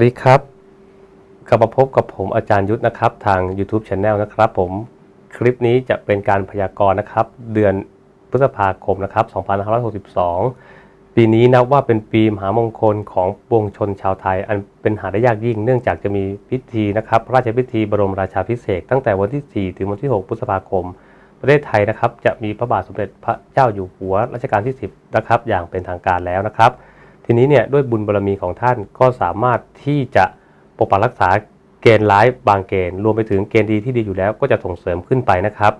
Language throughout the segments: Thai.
วัสดีครับ กลับมาพบกับผมอาจารย์ยุทธนะครับ ทาง YouTube Channel นะครับผมคลิปนี้จะเป็นการพยากรณ์นะครับ เดือนพฤษภาคมนะครับ 2562 ปีนี้นับว่าเป็นปีมหามงคลของปวงชนชาวไทย อันเป็นหาได้ยากยิ่งเนื่องจากจะมีพิธีนะครับ พระราชพิธีบรมราชาภิเศษตั้งแต่วันที่ 4 ถึงวันที่ 6 พฤษภาคม ประเทศไทยนะครับ จะมีพระบาทสมเด็จพระเจ้าอยู่หัวรัชกาลที่ 10 นะครับ อย่างเป็นทางการแล้วนะครับ ทีนี้เนี่ยด้วยบุญบารรมีของท่านก็สามารถที่จะปกปักรักษาเกณฑ์ร้ายบางเกณฑ์รวมไปถึงเกณฑ์ดีที่ดีอยู่แล้วก็จะส่งเสริมขึ้นไปนะครับ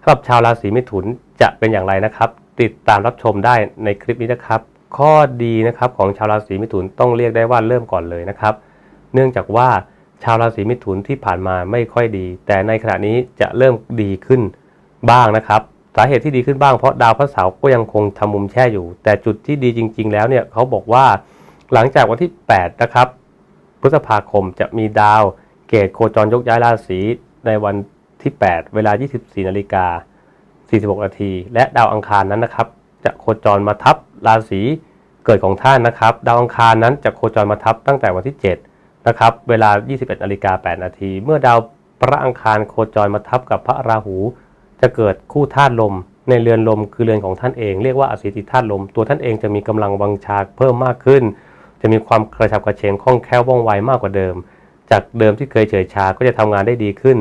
สำหรับชาวราศีมิถุนจะเป็นอย่างไรนะครับ ติดตามรับชมได้ในคลิปนี้นะครับ ข้อดีนะครับของชาวราศีมิถุนต้องเรียกได้ว่าเริ่มก่อนเลยนะครับ เนื่องจากว่าชาวราศีมิถุนที่ผ่านมาไม่ค่อยดี แต่ในขณะนี้จะเริ่มดีขึ้นบ้างนะครับ สาเหตุที่ดีขึ้นบ้างเพราะดาวพระเสาร์ก็ยังคงทำมุมแช่อยู่ แต่จุดที่ดีจริง ๆ แล้วเนี่ยเขาบอกว่าหลังจากวันที่ 8 นะครับ พฤษภาคมจะมีดาวเกตโคจรยกย้ายราศีในวันที่ 8 เวลา 24นาฬิกา46นาทีและดาวอังคารนั้นนะครับ จะโคจรมาทับราศีเกิดของท่านนะครับ ดาวอังคารนั้นจะโคจรมาทับตั้งแต่วันที่ 7 นะครับ เวลา 21นาฬิกา8นาทีเมื่อดาวพระอังคารโคจรมาทับกับพระราหู จะเกิดคู่ธาตุลม ในเรือนลมคือเรือนของท่านเองเรียกว่าอสิติธาตุลม ตัวท่านเองจะมีกำลังวังชาเพิ่มมากขึ้น จะมีความกระฉับกระเฉงคล่องแคล่วว่องไวมากกว่าเดิม จากเดิมที่เคยเฉยชาก็จะทำงานได้ดีขึ้น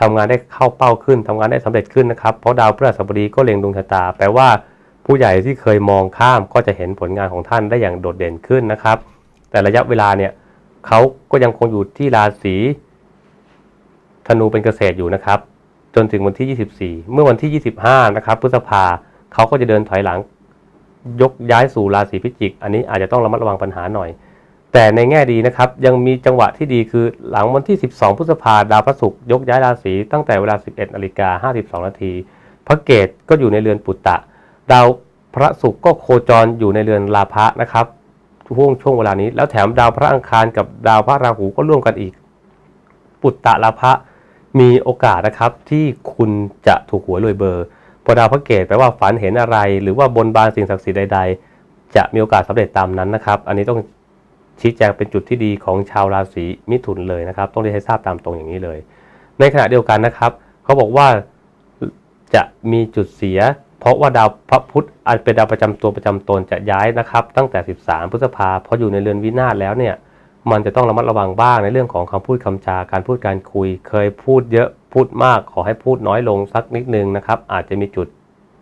ทำงานได้เข้าเป้าขึ้นทำงานได้สำเร็จขึ้นนะครับเพราะดาวพฤหัสบดีก็เล็งดวงชะตา แปลว่าผู้ใหญ่ที่เคยมองข้ามก็จะเห็นผลงานของท่านได้อย่างโดดเด่นขึ้นนะครับ แต่ระยะเวลาเนี่ยเขาก็ยังคงอยู่ที่ราศีธนูเป็นเกษตรอยู่นะครับ จนถึงวันที่ 24 เมื่อวันที่ 25 นะครับพฤษภาเขาก็จะเดินถอยหลัง ยกย้ายสู่ราศีพิจิก อันนี้อาจจะต้องระมัดระวังปัญหาหน่อย แต่ในแง่ดีนะครับ ยังมีจังหวะที่ดีคือหลังวันที่ 12 พฤษภาดาวพระศุกร์ยกย้ายราศีตั้งแต่เวลา 11นาฬิกา52นาทีพระเกตก็อยู่ในเรือนปุตตะ ดาวพระศุกร์ก็โคจรอยู่ในเรือนลาภะนะครับช่วงช่วงเวลานี้ แล้วแถมดาวพระอังคารกับดาวพระราหูก็ร่วมกันอีก ปุตตะลาภะ มีโอกาสนะครับที่คุณจะถูกหวยรวยเบอร์พอดาวพระเกตแปลว่าฝันเห็นอะไร หรือว่าบนบานสิ่งศักดิ์สิทธิ์ใด ๆ จะมีโอกาสสำเร็จตามนั้นนะครับ อันนี้ต้องชี้แจงเป็นจุดที่ดีของชาวราศีมิถุนเลยนะครับ ต้องเรียนให้ทราบตามตรงอย่างนี้เลย ในขณะเดียวกันนะครับ เขาบอกว่าจะมีจุดเสีย เพราะว่าดาวพระพุธอันเป็นดาวประจำตัวประจำตนจะย้ายนะครับ ตั้งแต่ 13 พฤษภาพออยู่ในเรือนวินาศแล้วเนี่ย มันจะต้องระมัดระวังบ้างในเรื่องของคำพูดคำจาการพูดการคุย เคยพูดเยอะพูดมากขอให้พูดน้อยลงสักนิดนึงนะครับ อาจจะมีจุด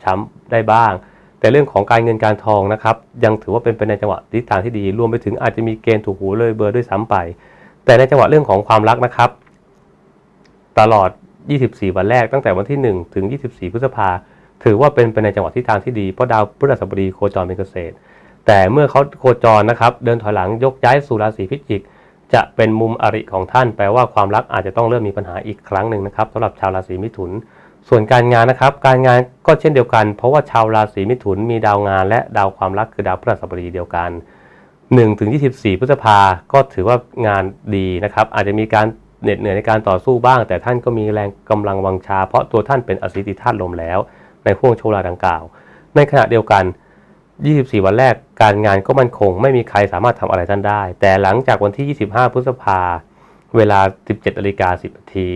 ช้ำได้บ้าง แต่เรื่องของการเงินการทองนะครับยังถือว่าเป็นไปในจังหวะทิศทางที่ดีรวมไปถึงอาจจะมีเกณฑ์ถูกหูเลยเบอร์ด้วยซ้ำไป แต่ในจังหวะเรื่องของความรักนะครับ ตลอด 24 วันแรกตั้งแต่วันที่ 1 ถึง 24 พฤษภาถือว่าเป็นไปในจังหวะทิศทางที่ดีเพราะดาวพฤหัสบดีโคจรเป็นเกษตร แต่เมื่อเขาโคจรนะครับ เดินถอยหลังยกย้ายสู่ราศีพิจิก จะเป็นมุมอริของท่าน แปลว่าความรักอาจจะต้องเริ่มมีปัญหาอีกครั้งหนึ่งนะครับสำหรับชาวราศีมิถุน ส่วนการงานนะครับ การงานก็เช่นเดียวกัน เพราะว่าชาวราศีมิถุนมีดาวงาน และดาวความรักคือดาวพฤหัสบดีเดียวกัน1ถึง24 พฤษภาก็ถือว่างานดีนะครับ อาจจะมีการเหน็ดเหนื่อยในการต่อสู้บ้าง แต่ท่านก็มีแรงกำลังวังชา เพราะตัวท่านเป็นอสิติธาตุลมแล้ว ในห่วงโชวลาดังกล่าว ในขณะเดียวกัน 24 วันแรกการงานก็มั่นคง ไม่มีใครสามารถทำอะไรท่านได้ แต่หลังจากวันที่ 25 พฤษภาเวลา 17นาฬิกา10นาที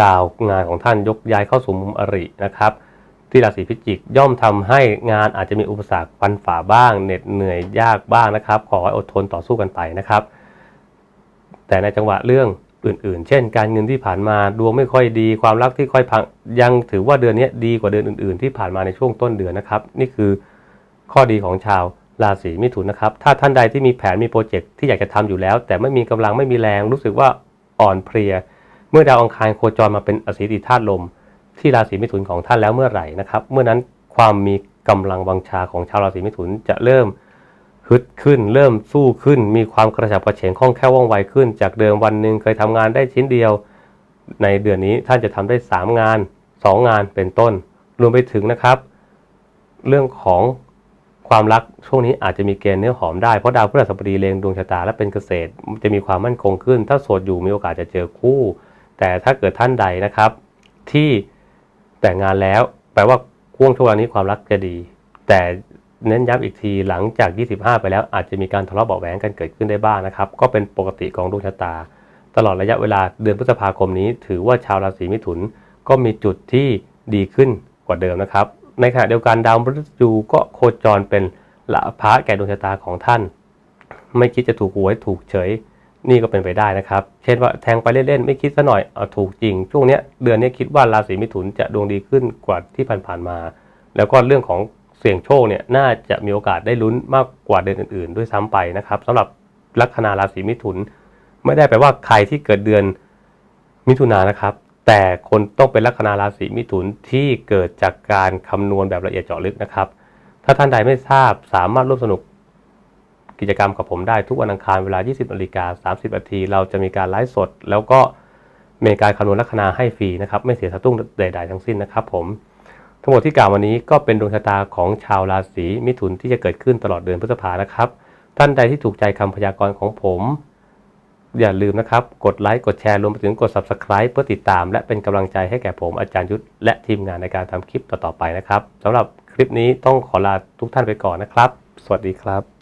ดาวงานของท่านยกย้ายเข้าสู่มุมอรินะครับ ที่ราศีพิจิกย่อมทำให้งานอาจจะมีอุปสรรคฟันฝ่าบ้างเหน็ดเหนื่อยยากบ้างนะครับ ขอให้อดทนต่อสู้กันไปนะครับ แต่ในจังหวะเรื่องอื่น ๆ เช่น การเงินที่ผ่านมาดวงไม่ค่อยดี ความรักที่ค่อยพังยังถือว่าเดือนนี้ดีกว่าเดือนอื่น ๆ ที่ผ่านมาในช่วงต้นเดือนนะครับ นี่คือ ข้อดีของชาวราศีมิถุนนะครับ ถ้าท่านใดที่มีแผนมีโปรเจกต์ที่อยากจะทำอยู่แล้ว แต่ไม่มีกำลังไม่มีแรงรู้สึกว่าอ่อนเพลีย เมื่อดาวอังคารโคจรมาเป็นอสิติธาตุลม ที่ราศีมิถุนของท่านแล้วเมื่อไหร่นะครับเมื่อนั้นความมีกำลังวังชาของชาวราศีมิถุนจะเริ่มฮึดขึ้น เริ่มสู้ขึ้น มีความกระฉับกระเฉงคล่องแคล่วว่องไวขึ้น จากเดิมวันหนึ่งเคยทำงานได้ชิ้นเดียว ในเดือนนี้ท่านจะทำได้ 3 งาน 2 งานเป็นต้น รวมไปถึงนะครับ เรื่องของ ความรักช่วงนี้อาจจะมีเกณฑ์เนื้อหอมได้เพราะดาวพฤหัสบดีเล็งดวงชะตาและเป็นเกษตร จะมีความมั่นคงขึ้น ถ้าโสดอยู่มีโอกาสจะเจอคู่ แต่ถ้าเกิดท่านใดนะครับ ที่แต่งงานแล้ว แปลว่าช่วงช่วงนี้ความรักจะดี แต่เน้นย้ำอีกทีหลังจาก 25 ไปแล้วอาจจะมีการทะเลาะเบาะแหวงกันเกิดขึ้นได้บ้างนะครับ ก็เป็นปกติของดวงชะตา ตลอดระยะเวลาเดือนพฤษภาคมนี้ ถือว่าชาวราศีมิถุนก็มีจุดที่ดีขึ้นกว่าเดิมนะครับ ในขณะเดียวกันดาวมฤตยูก็โคจรเป็นละพระแก่ดวงชะตาของท่าน ไม่คิดจะถูกหวยถูกเฉยนี่ก็เป็นไปได้นะครับ เช่นว่าแทงไปเล่นๆไม่คิดซะหน่อยเอาถูกจริง ช่วงนี้เดือนนี้คิดว่าราศีมิถุนจะดวงดีขึ้นกว่าที่ผ่านๆมา แล้วก็เรื่องของเสี่ยงโชคเนี่ยน่าจะมีโอกาสได้ลุ้นมากกว่าเดือนอื่นๆ ด้วยซ้ำไปนะครับสำหรับลัคนาราศีมิถุน ไม่ได้แปลว่าใครที่เกิดเดือนมิถุนานะครับ แต่คนต้องเป็นลัคนาราศีมิถุนที่เกิดจากการคำนวณแบบละเอียดเจาะลึกนะครับ ถ้าท่านใดไม่ทราบสามารถร่วมสนุกกิจกรรมกับผมได้ทุกวันอังคารเวลา 20นาฬิกา30นาทีเราจะมีการไลฟ์สด แล้วก็มีการคำนวณลัคนาให้ฟรีนะครับ ไม่เสียสตุ้งใด ๆ ทั้งสิ้นนะครับผมทั้งหมดที่กล่าววันนี้ก็เป็นดวงชะตาของชาวราศีมิถุนที่จะเกิดขึ้นตลอดเดือนพฤษภานะครับ ท่านใดที่ถูกใจคำพยากรณ์ของผม อย่าลืมนะครับ กดไลค์ กดแชร์ รวมไปถึงกด Subscribe เพื่อติดตาม และเป็นกำลังใจให้แก่ผมอาจารย์ยุทธและทีมงานในการทำคลิปต่อๆไปนะครับสำหรับคลิปนี้ต้องขอลาทุกท่านไปก่อนนะครับ สวัสดีครับ